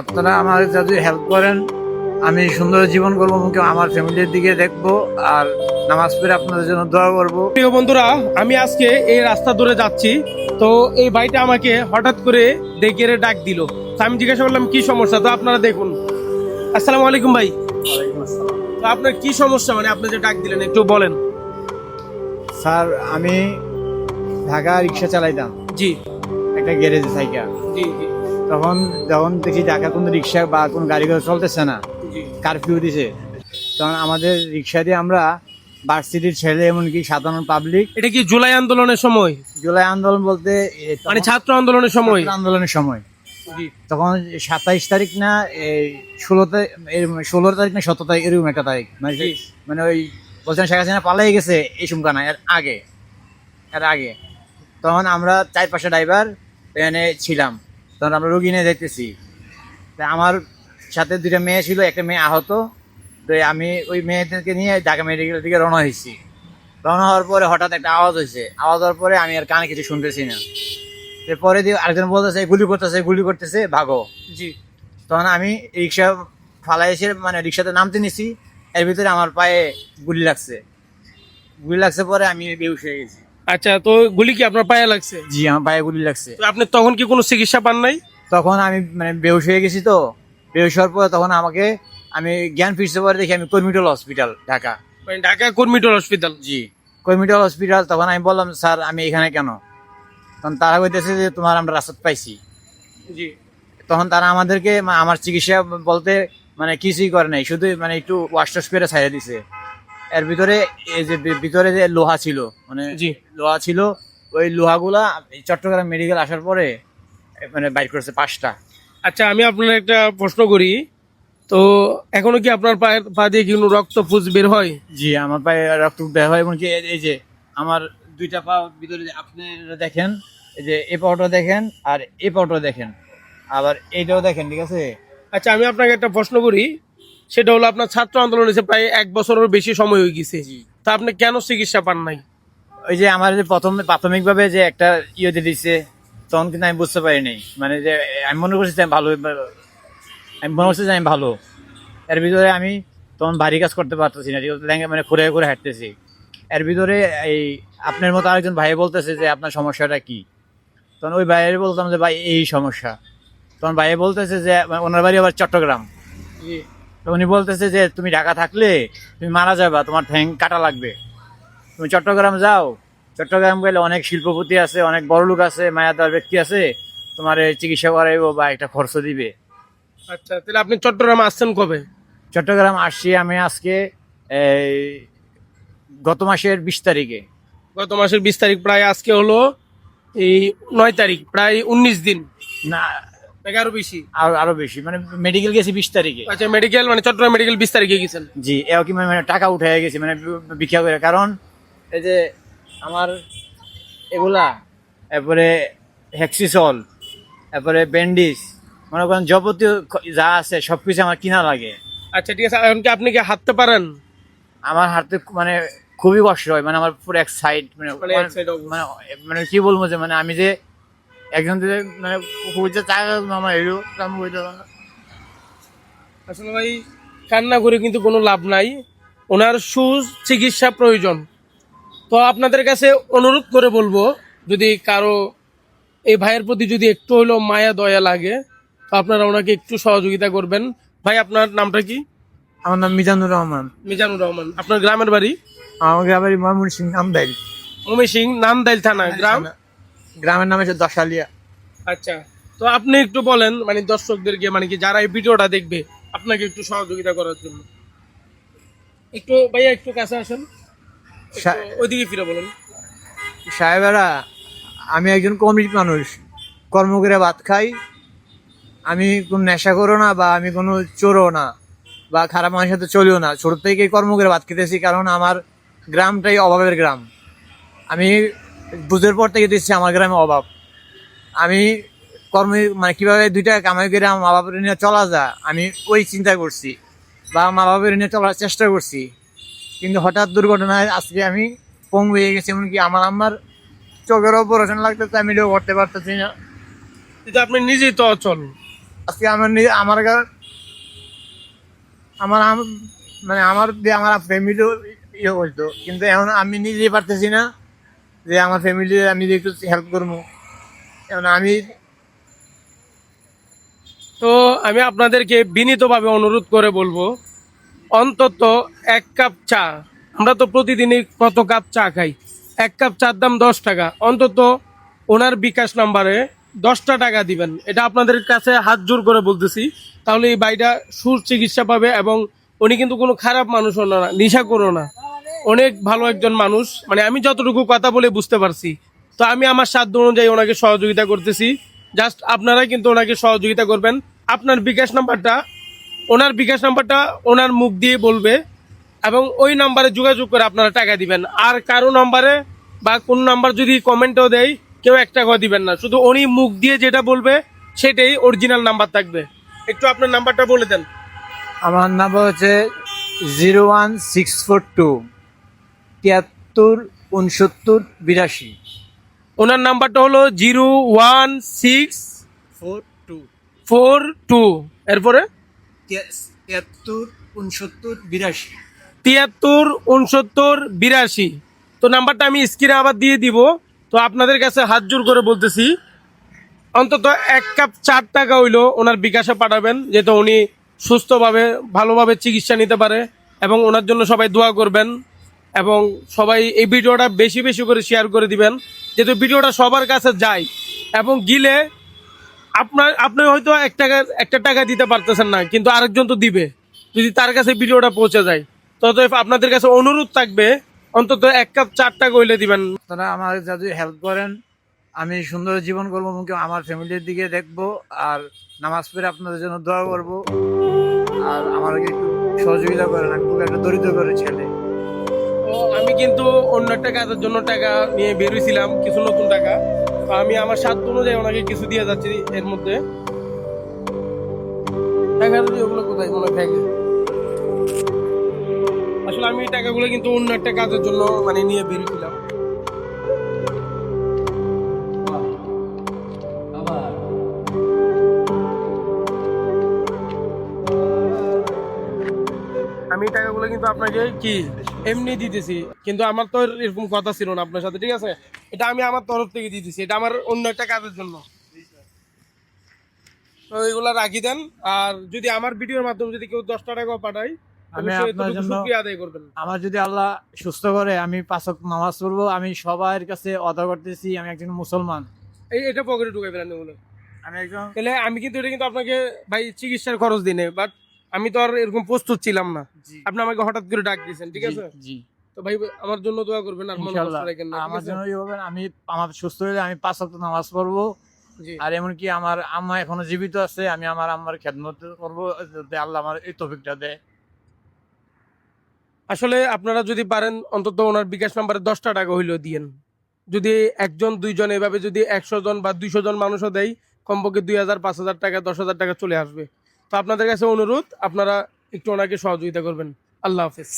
আপনারা আমার যদি হেল্প করেন আমি সুন্দর জীবন করব মুখে আমার ফ্যামিলির দিকে দেখব আর নামাজ পড়ে আপনাদের জন্য দোয়া করব। প্রিয় বন্ধুরা আমি আজকে এই রাস্তা ধরে যাচ্ছি তো এই ভাইটা আমাকে হঠাৎ করে ডেকে ডাক দিল। আমি জিজ্ঞাসা করলাম কি সমস্যা? তো আপনারা দেখুন। আসসালামু আলাইকুম ভাই। তো আপনার কি সমস্যা? মানে আপনি যে ডাক দিলেন একটু বলেন। স্যার আমি ঢাকা রিক্সা চালাইতাম। জি। একটা গ্যারেজে সাইকেল জি জি। তখন যখন দেখি ঢাকা কোনো রিক্সা বা কোনো গাড়ি ঘোড়া চলতেছে না কারফিউ দিছে তখন আমাদের রিক্সা দিয়ে আমরা ভার্সিটির ছেলে এমনকি সাধারণ পাবলিক এটা কি জুলাই আন্দোলনের সময়? জুলাই আন্দোলন বলতে মানে ছাত্র আন্দোলনের সময়? আন্দোলনের সময়। তখন সাতাইশ তারিখ না এই ষোলো তারিখ ষোলো তারিখ না সতেরো তারিখ এরকম একটা তারিখ। মানে। মানে ওই বলছেন শেখ হাসিনা পালাই গেছে এই সুমকা না এর আগে। এর আগে। তখন আমরা চার পাঁচটা ড্রাইভার এখানে ছিলাম। তখন আমরা রুগী নিয়ে দেখতেছি তা আমার সাথে দুইটা মেয়ে ছিল একটা মেয়ে আহত। তো আমি ওই মেয়েদেরকে নিয়ে ঢাকা মেডিকেলের দিকে রওনা হয়েছি। রওনা হওয়ার পরে হঠাৎ একটা আওয়াজ হয়েছে। আওয়াজ হওয়ার পরে আমি আর কানে কিছু শুনতেছি না। এরপরে দিয়ে আরেকজন বলতেছে গুলি করতেছে গুলি করতেছে ভাগো। জি। তখন আমি রিক্সা ফালাই এসে মানে রিক্সাতে নামতে নিছি। এর ভিতরে আমার পায়ে গুলি লাগছে। গুলি লাগছে পরে আমি বেউস হয়ে গেছি। আচ্ছা তো গুলি কি আপনার পায়ে লাগছে? জি আমার পায়ে গুলি লাগছে। তো আপনি তখন কি কোনো চিকিৎসা পান নাই? তখন আমি মানে বেউস হয়ে গেছি তো। বেউস হওয়ার পর তখন আমাকে আমি জ্ঞান ফিরতে পরে দেখি আমি কর্মিটল হসপিটাল ঢাকা। মানে ঢাকা কর্মিটল হসপিটাল? জি কর্মিটল হসপিটাল তখন আমি বললাম স্যার আমি এখানে কেন? তখন তারা কইতেছে যে তোমার আমরা রাস্তা পাইছি। জি। তখন তারা আমাদেরকে আমার চিকিৎসা বলতে মানে কিছুই করে নাই। শুধু মানে একটু ওয়াশ টস করে ছাড়িয়ে দিছে। এর ভিতরে এই যে ভিতরে যে লোহা ছিল মানে জি। লোহা ছিল ওই লোহাগুলা এই চট্টগ্রাম মেডিকেল আসার পরে মানে বাইর করেছে পাঁচটা। আচ্ছা আমি আপনার একটা প্রশ্ন করি। তো এখনও কি আপনার পায়ের পা দিয়ে কি রক্ত ফুস বের হয়? জি আমার পায়ে রক্ত বের হয় এমনকি এই- যে আমার দুইটা পা ভিতরে যে আপনি দেখেন এই যে এ পাওটা দেখেন আর এ পাওটা দেখেন। আবার এইটাও দেখেন ঠিক আছে? আচ্ছা আমি আপনাকে একটা প্রশ্ন করি। সেটা হলো আপনার ছাত্র আন্দোলন হয়েছে প্রায় এক বছরের বেশি সময় হয়ে গেছে। তা আপনি কেন চিকিৎসা পান নাই? ওই যে আমার যে প্রথম প্রাথমিকভাবে যে একটা ইয়ে দিয়ে দিচ্ছে তখন কিন্তু আমি বুঝতে পারি নাই। মানে যে আমি মনে করছি যে আমি ভালো আমি মনে করছি যে আমি ভালো। এর ভিতরে আমি তখন ভারী কাজ করতে পারতেছি না মানে ঘুরে ঘুরে হাঁটতেছি। এর ভিতরে এই আপনার মতো আরেকজন ভাই বলতেছে যে আপনার সমস্যাটা কি? তখন ওই ভাইয়ের বলতাম যে ভাই এই সমস্যা। তখন ভাই বলতেছে যে ওনার বাড়ি আবার চট্টগ্রাম। তো উনি বলতেছে যে তুমি ঢাকা থাকলে তুমি মারা যাবা তোমার ঠ্যাং কাটা লাগবে। তুমি চট্টগ্রাম যাও। চট্টগ্রাম গেলে অনেক শিল্পপতি আছে অনেক বড় লোক আছে মায়াদার ব্যক্তি আছে তোমার এই চিকিৎসা করাইবো বা একটা খরচ দিবে। আচ্ছা তাহলে আপনি চট্টগ্রাম আসছেন কবে? চট্টগ্রাম আসছি আমি আজকে এই গত মাসের বিশ তারিখে। গত মাসের বিশ তারিখ প্রায় আজকে হলো এই নয় তারিখ প্রায় উনিশ দিন। না বেশি। আরও আরও বেশি মানে মেডিকেল গেছি বিশ তারিখে। আচ্ছা মেডিকেল মানে চট্টগ্রাম মেডিকেল বিশ তারিখে গেছেন জি এও কি মানে টাকা উঠে গেছি মানে বি- ভিক্ষা করে কারণ এই যে আমার এগুলা এরপরে হেক্সিসল এরপরে ব্যান্ডিজ মনে করেন যাবতীয় যা আছে সব কিছু আমার কিনা লাগে। আচ্ছা ঠিক আছে এখন কি আপনি কি হাঁটতে পারেন? আমার হাতে মানে খুবই কষ্ট হয় মানে আমার পুরো এক সাইড মানে মানে অবস্থা। মানে মানে কি বলব যে মানে আমি যে একজন মানে আমার এলো আমি বলতে পারব না। আসলে ভাই কান্না করে কিন্তু কোনো লাভ নাই। ওনার সুজ চিকিৎসা প্রয়োজন। তো আপনাদের কাছে অনুরোধ করে বলব যদি কারও এই ভাইয়ের প্রতি যদি একটু হলেও মায়া দয়া লাগে তো আপনারা ওনাকে একটু সহযোগিতা করবেন। ভাই আপনার নামটা কি? আমার নাম মিজানুর রহমান। মিজানুর রহমান। আপনার গ্রামের বাড়ি? আমার গ্রামের ময়মন সিং আমদাইল মমি সিং নান্দাইল থানা গ্রাম? গ্রামের নাম হচ্ছে দশালিয়া। আচ্ছা তো আপনি একটু বলেন মানে দর্শকদেরকে মানে কি যারা এই ভিডিওটা দেখবে আপনাকে একটু সহযোগিতা করার জন্য। একটু ভাইয়া একটু কাছে আসেন। ওইদিকে ফিরে বলুন। সাহেবেরা আমি একজন কমিট মানুষ। কর্ম করে ভাত খাই। আমি কোনো নেশা করো না বা আমি কোনো চোরও না বা খারাপ মানুষের সাথে চলিও না। ছোট থেকেই কর্ম করে ভাত খেতেছি কারণ আমার গ্রামটাই অভাবের গ্রাম। আমি বুঝের পর থেকে দেখছি আমার গ্রামে অভাব। আমি কর্ম মানে কীভাবে দুইটা কামাই করে আমার মা বাবার নিয়ে চলা যায় আমি ওই চিন্তা করছি বা মা বাবার নিয়ে চলার চেষ্টা করছি। কিন্তু হঠাৎ দুর্ঘটনায় আজকে আমি পঙ্গু হয়ে গেছি এমনকি আমার আমার চোখের অপারেশন লাগতেছে আমি এটাও করতে পারতেছি না। এটা আপনি নিজেই তো অচল আজকে আমার নিজে আমার আমার মানে আমার আমার ফ্যামিলিও ইয়ে করতো কিন্তু এখন আমি নিজেই পারতেছি না। যে আমার ফ্যামিলি আমি একটু হেল্প করব। এখন আমি তো আমি আপনাদেরকে বিনীতভাবে অনুরোধ করে বলব, অন্তত এক কাপ চা। আমরা তো প্রতিদিনই কত কাপ চা খাই? এক কাপ চার দাম দশ টাকা। অন্তত ওনার বিকাশ নাম্বারে দশটা টাকা দিবেন। এটা আপনাদের কাছে হাত জোর করে বলতেছি। তাহলে এই বাইটা সুর চিকিৎসা পাবে এবং উনি কিন্তু কোনো খারাপ মানুষও না, নেশা করো না। অনেক ভালো একজন মানুষ। মানে আমি যতটুকু কথা বলে বুঝতে পারছি। তো আমি আমার সাধ্য অনুযায়ী ওনাকে সহযোগিতা করতেছি। জাস্ট আপনারা কিন্তু ওনাকে সহযোগিতা করবেন। আপনার বিকাশ নাম্বারটা, ওনার বিকাশ নাম্বারটা ওনার মুখ দিয়ে বলবে এবং ওই নাম্বারে যোগাযোগ করে আপনারা টাকা দিবেন। আর কারও নাম্বারে বা কোন নাম্বার যদি কমেন্টও দেয়, কেউ এক টাকাও দিবেন না। শুধু উনি মুখ দিয়ে যেটা বলবে, সেটাই অরিজিনাল নাম্বার থাকবে। একটু আপনার নাম্বারটা বলে দেন। আমার নাম্বার হচ্ছে zero one six four two. তিয়াত্তর উনসত্তর বিরাশি। ওনার নাম্বারটা হলো zero one six four two. Four two. এরপরে? তিয়াত্তর উনসত্তর বিরাশি। তিয়াত্তর উনসত্তর বিরাশি। তো নাম্বারটা আমি স্ক্রিনে আবার দিয়ে দিব। তো আপনাদের কাছে হাত জোর করে বলতেছি অন্তত এক কাপ চার টাকা হইল ওনার বিকাশে পাঠাবেন যেহেতু উনি সুস্থভাবে ভালোভাবে চিকিৎসা নিতে পারে এবং ওনার জন্য সবাই দোয়া করবেন। এবং সবাই এই ভিডিওটা বেশি বেশি করে শেয়ার করে দিবেন, যেহেতু ভিডিওটা সবার কাছে যায়। এবং গিলে আপনার, আপনি হয়তো এক টাকা, একটা টাকা দিতে পারতেছেন না, কিন্তু আরেকজন তো দিবে, যদি তার কাছে ভিডিওটা পৌঁছে যায়। ততএব আপনাদের কাছে অনুরোধ থাকবে, অন্তত এক কাপ চার টাকা হইলে দিবেন। আপনারা আমার যদি হেল্প করেন, আমি সুন্দর জীবন করব মুখে আমার ফ্যামিলির দিকে দেখব, আর নামাজ পড়ে আপনাদের জন্য দোয়া করব। আর আমাকে একটু সহযোগিতা করেন, আমি খুব একটা দরিদ্র করে ছেলে। কিন্তু অন্য একটা কাজের জন্য টাকা নিয়ে বেরোইছিলাম কিছু নতুন টাকা। তো আমি আমার সাধ্য অনুযায়ী ওনাকে কিছু দিয়ে যাচ্ছি এর মধ্যে। টাকা ওগুলো কোথায় মনে থাকে। আসলে আমি টাকাগুলো কিন্তু অন্য একটা কাজের জন্য মানে নিয়ে বেরিয়েছিলাম আমি টাকাগুলো কিন্তু আপনাকে কি এমনি দিতেছি। কিন্তু আমার তো এরকম কথা ছিল না আপনার সাথে ঠিক আছে? এটা আমি আমার তরফ থেকে দিতেছি এটা আমার অন্য একটা কাজের জন্য। তো এগুলা রাখি দেন আর যদি আমার ভিডিওর মাধ্যমে যদি কেউ দশটা টাকাও পাঠায় আমি আপনার জন্য শুকরিয়া আদায় করবেন। আমার যদি আল্লাহ সুস্থ করে আমি পাঁচ নামাজ পড়ব আমি সবার কাছে অদা করতেছি আমি একজন মুসলমান। এই এটা পকেটে ঢুকাই ফেলেন আমি একজন তাহলে আমি কিন্তু এটা কিন্তু আপনাকে ভাই চিকিৎসার খরচ দিনে বাট আমি তো আর এরকম প্রস্তুত ছিলাম না। আপনি আমাকে হঠাৎ করে ডাক দিয়েছেন ঠিক আছে? জি। তো ভাই আমার জন্য দোয়া করবেন আর মনে কষ্ট রাখেন না আমার জন্য আমি আমার সুস্থ হলে আমি পাঁচ ওয়াক্ত নামাজ পড়ব। আর এমনকি আমার আম্মা এখনও জীবিত আছে আমি আমার আম্মার খেদমত করব যাতে আল্লাহ আমার এই তফিকটা দেয়। আসলে আপনারা যদি পারেন অন্তত ওনার বিকাশ নাম্বারে দশটা টাকা হইলেও দিয়েন। যদি একজন দুইজন এভাবে যদি একশো জন বা দুইশো জন মানুষও দেয় কমপক্ষে দুই হাজার পাঁচ হাজার টাকা দশ হাজার টাকা চলে আসবে। তো আপনাদের কাছে অনুরোধ আপনারা একটু ওনাকে সহযোগিতা করবেন। আল্লাহ হাফেজ।